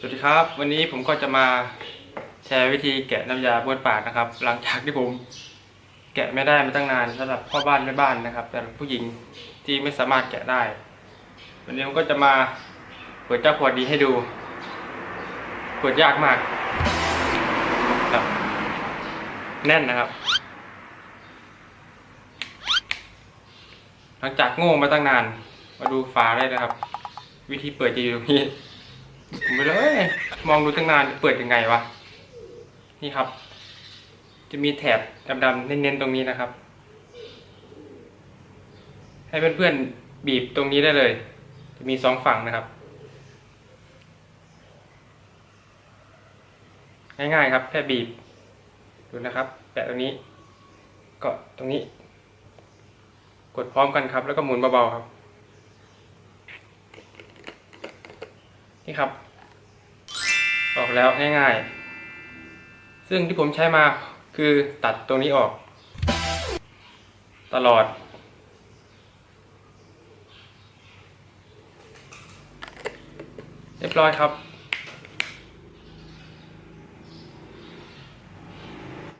สวัสดีครับ วันนี้ผมก็จะมาแชร์วิธีแกะน้ำยาบ้วนปากนะครับ หลังจากที่ผมแกะไม่ได้มาตั้งนานสำหรับพ่อบ้านแม่บ้านนะครับแต่ผู้หญิงที่ไม่สามารถแกะได้ วันนี้ผมก็จะมาเปิดเจ้าขวดดีให้ดูเปิดยากมากครับแน่นนะครับ หลังจากโง่มาตั้งนาน มาดูฝาได้นะครับ วิธีเปิดจะอยู่ตรงนี้ผมไปเลย มองดูตั้งนานเปิดยังไงวะ นี่ครับ จะมีแถบดำๆเน้นๆตรงนี้นะครับ ให้เพื่อนๆบีบตรงนี้ได้เลย จะมีสองฝั่งนะครับ ง่ายๆครับ แค่บีบ ดูนะครับ แปะตรงนี้ก็ตรงนี้ กดพร้อมกันครับ แล้วก็หมุนเบาๆครับ นี่ครับ ออกแล้วง่ายๆ ซึ่งที่ผมใช้มาคือตัดตรงนี้ออก ตลอด เรียบร้อยครับ